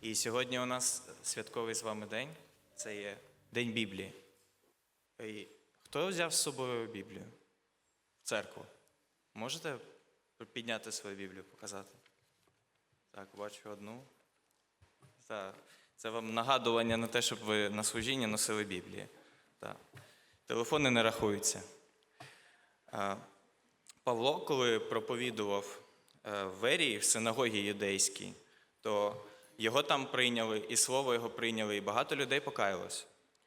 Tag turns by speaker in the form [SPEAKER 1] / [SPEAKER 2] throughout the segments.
[SPEAKER 1] І сьогодні у нас святковий з вами день. Це є День Біблії. І хто взяв з собою Біблію? Церкву. Можете підняти свою Біблію, показати? Так, бачу одну. Так. Це вам нагадування на те, щоб ви на служінні носили Біблії. Так. Телефони не рахуються. Павло, коли проповідував е, в Верії, в синагогі юдейській, то його там прийняли, і слово його прийняли, і багато людей покаялось.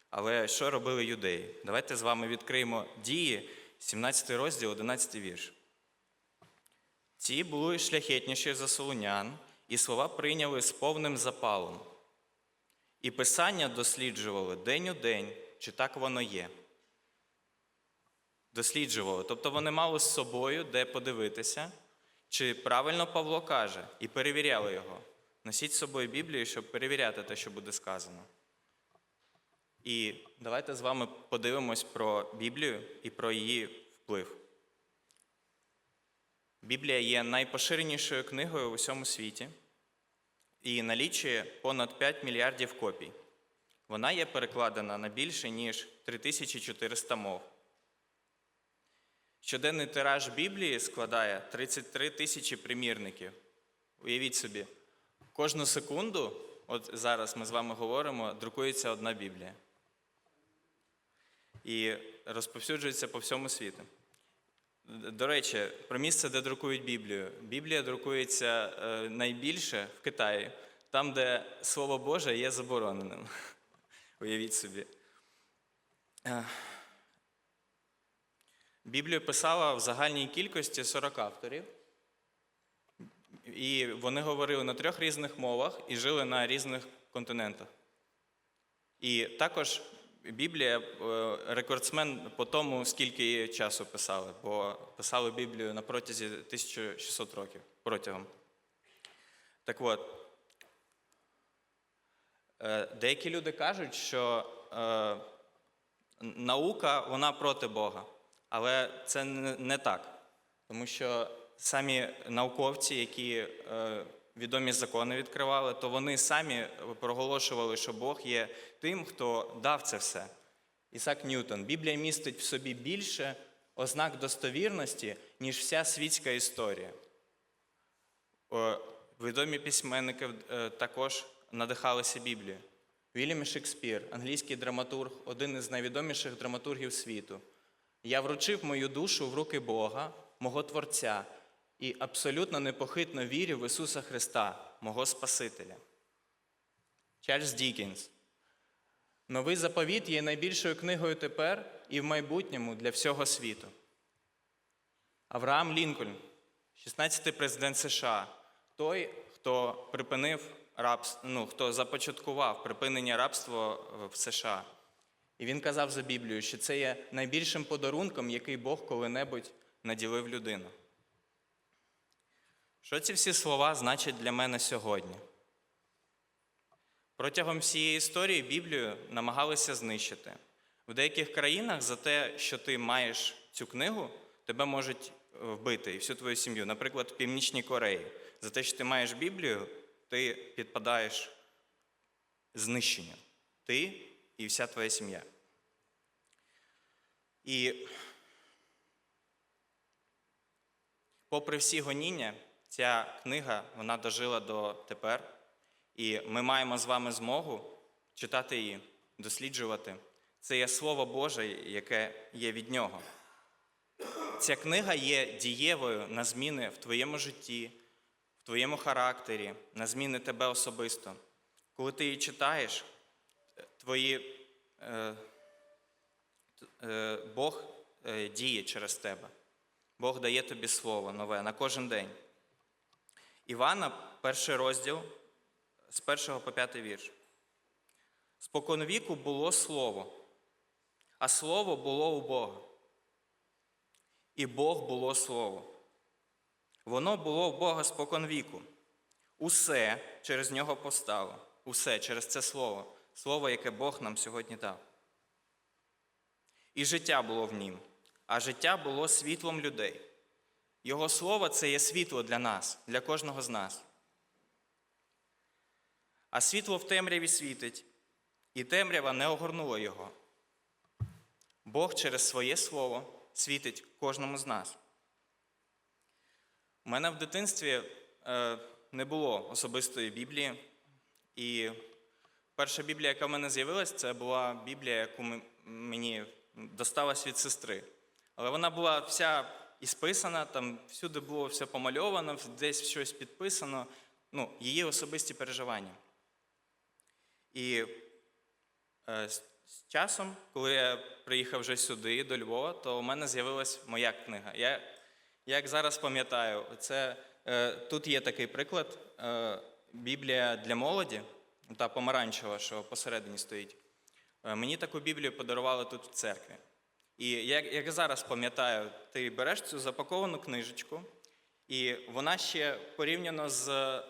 [SPEAKER 1] Але що робили юдеї? Давайте з вами відкриємо дії, 17 розділ, 11 вірш. Ці були шляхетніші за солунян, і слова прийняли з повним запалом. І писання досліджували день у день, чи так воно є. Досліджували. Тобто вони мали з собою де подивитися, чи правильно Павло каже, і перевіряли його. Носіть з собою Біблію, щоб перевіряти те, що буде сказано. І давайте з вами подивимось про Біблію і про її вплив. Біблія є найпоширенішою книгою в усьому світі і налічує понад 5 мільярдів копій. Вона є перекладена на більше, ніж 3400 мов. Щоденний тираж Біблії складає 33 тисячі примірників. Уявіть собі, кожну секунду, от зараз ми з вами говоримо, друкується одна Біблія. І розповсюджується по всьому світу. До речі, про місце, де друкують Біблію. Біблія друкується е, найбільше в Китаї, там, де Слово Боже є забороненим. Уявіть собі. Е, Біблію писала в загальній кількості 40 авторів. І вони говорили на трьох різних мовах і жили на різних континентах. І також Біблія е, рекордсмен по тому, скільки її часу писали, бо писали Біблію на протязі 1600 років протягом. Так от, е, деякі люди кажуть, що е, наука вона проти Бога. Але це не так. Тому що самі науковці, які е, відомі закони відкривали, то вони самі проголошували, що Бог є тим, хто дав це все. Ісак Ньютон. Біблія містить в собі більше ознак достовірності, ніж вся світська історія. Відомі письменники е, також надихалися Біблією. Вільям Шекспір, англійський драматург, один із найвідоміших драматургів світу. Я вручив мою душу в руки Бога, мого Творця, і абсолютно непохитно вірю в Ісуса Христа, мого Спасителя. Чарльз Дікінс. Новий заповіт є найбільшою книгою тепер і в майбутньому для всього світу. Авраам Лінкольн, 16-й президент США, той, хто припинив рабство, ну, хто започаткував припинення рабства в США. І він казав за Біблію, що це є найбільшим подарунком, який Бог коли-небудь наділив людину. Що ці всі слова значать для мене сьогодні? Протягом всієї історії Біблію намагалися знищити. В деяких країнах за те, що ти маєш цю книгу, тебе можуть вбити і всю твою сім'ю. Наприклад, в Північній Кореї. За те, що ти маєш Біблію, ти підпадаєш знищенню. Ти і вся твоя сім'я. І попри всі гоніння, ця книга вона дожила до тепер. І ми маємо з вами змогу читати її, досліджувати. Це є Слово Боже, яке є від нього. Ця книга є дієвою на зміни в твоєму житті, в твоєму характері, на зміни тебе особисто. Коли ти її читаєш, твої, е, е, Бог е, діє через тебе. Бог дає тобі слово нове на кожен день. Івана, перший розділ з першого по п'ятий вірш. Споконвіку було слово, а слово було у Бога. І Бог було слово. Воно було в Бога споконвіку. Усе через нього постало. Усе через це слово, слово, яке Бог нам сьогодні дав. І життя було в нім, а життя було світлом людей. Його слово це є світло для нас, для кожного з нас. а світло в темряві світить, і темрява не огорнула його. Бог через своє слово світить кожному з нас. У мене в дитинстві е, не було особистої Біблії, і перша Біблія, яка в мене з'явилась, це була Біблія, яку мені досталась від сестри. Але вона була вся ісписана, там всюди було все помальовано, десь щось підписано, ну, її особисті переживання. І е, з часом, коли я приїхав вже сюди, до Львова, то у мене з'явилась моя книга. Я, як зараз пам'ятаю, це, е, тут є такий приклад е, Біблія для молоді, та помаранчева, що посередині стоїть. Е, Мені таку Біблію подарували тут в церкві. І як, як зараз пам'ятаю, ти береш цю запаковану книжечку, і вона ще порівняно з е,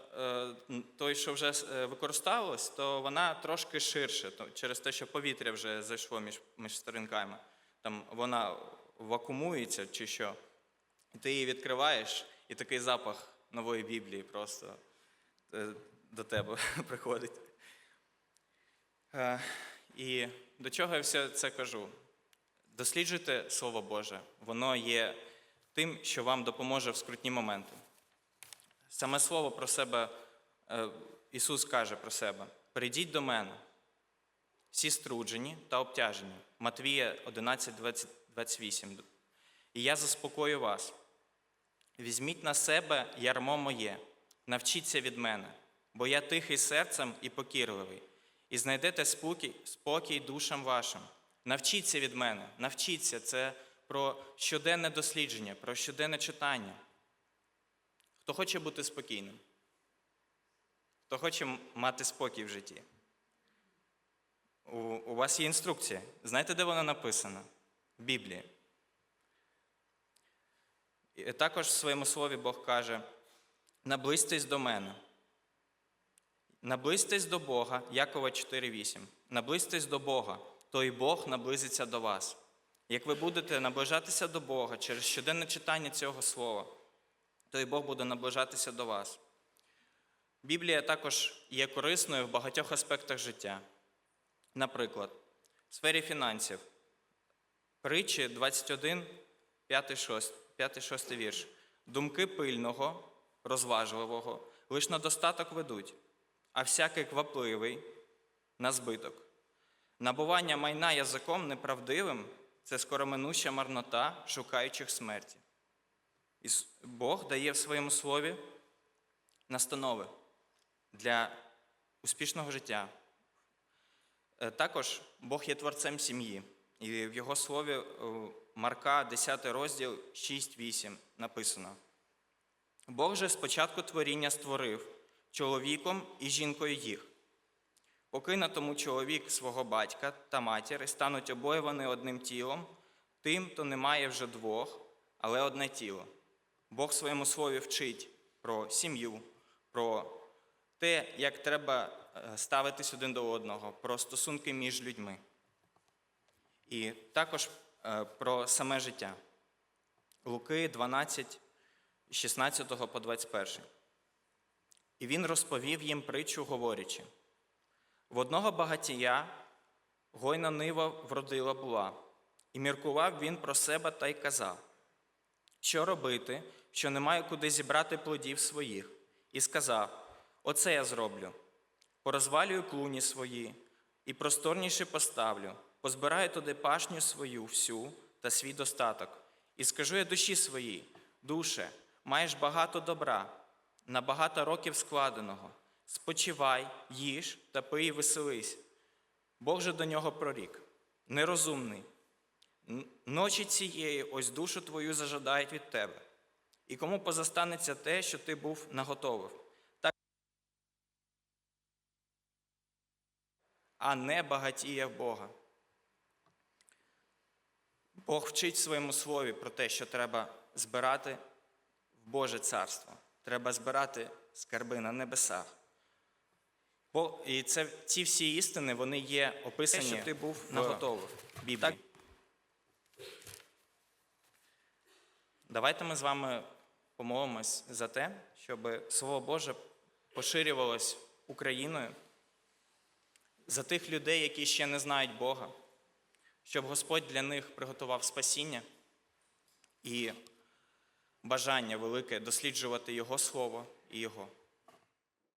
[SPEAKER 1] той, що вже е, використовувалась, то вона трошки ширше, то, через те, що повітря вже зайшло між, між сторінками. Там вона вакуумується чи що. І ти її відкриваєш, і такий запах нової Біблії просто е, до тебе приходить. Е, І до чого я все це кажу? Досліджуйте Слово Боже, воно є тим, що вам допоможе в скрутні моменти. Саме слово про себе, е, Ісус каже про себе: прийдіть до мене, всі струджені та обтяжені. Матвія 11, 20, 28. І я заспокою вас. Візьміть на себе ярмо моє, навчіться від мене, бо я тихий серцем і покірливий, і знайдете спокій, спокій душам вашим. Навчіться від мене, навчіться це про щоденне дослідження, про щоденне читання. Хто хоче бути спокійним? Хто хоче мати спокій в житті? У, у вас є інструкція. Знаєте, де вона написана? В Біблії. І також в своєму слові Бог каже: наблизьтесь до мене. Наблизьтесь до Бога, Якова 4.8. Наблизьтесь до Бога, то і Бог наблизиться до вас. Як ви будете наближатися до Бога через щоденне читання цього слова, то і Бог буде наближатися до вас. Біблія також є корисною в багатьох аспектах життя. Наприклад, в сфері фінансів. Притчі 21, 5, 6, 5, 6 вірш. Думки пильного, розважливого, лиш на достаток ведуть, а всякий квапливий на збиток. Набування майна язиком неправдивим це скороминуща марнота шукаючих смерті. І Бог дає в своєму слові настанови для успішного життя. Е, Також Бог є творцем сім'ї. І в його слові е, Марка, 10 розділ 6-8 написано. Бог же спочатку творіння створив чоловіком і жінкою їх. Покине тому чоловік свого батька та матір і стануть обоє вони одним тілом, тим, то немає вже двох, але одне тіло. Бог в своєму слові вчить про сім'ю, про те, як треба е, ставитись один до одного, про стосунки між людьми. І також е, про саме життя. Луки 12, 16 по 21. І він розповів їм притчу, говорячи. В одного багатія гойна нива вродила була, і міркував він про себе та й казав, що робити, що немає куди зібрати плодів своїх, і сказав: Оце я зроблю. Порозвалюю клуні свої, і просторніше поставлю, позбираю туди пашню свою всю та свій достаток, і скажу я душі своїй, душе, маєш багато добра, на багато років складеного. Спочивай, їж та пий і веселись. Бог же до нього прорік, нерозумний. Ночі цієї ось душу твою зажадають від тебе. І кому позастанеться те, що ти був наготовив, так а не багатіє в Бога. Бог вчить в своєму слові про те, що треба збирати в Боже царство. Треба збирати скарби на небесах. Бо і це ці всі істини вони є описані, що ти був наготовив в Біблії. Давайте ми з вами помолимось за те, щоб Слово Боже поширювалось Україною за тих людей, які ще не знають Бога, щоб Господь для них приготував спасіння і бажання велике досліджувати Його Слово і Його.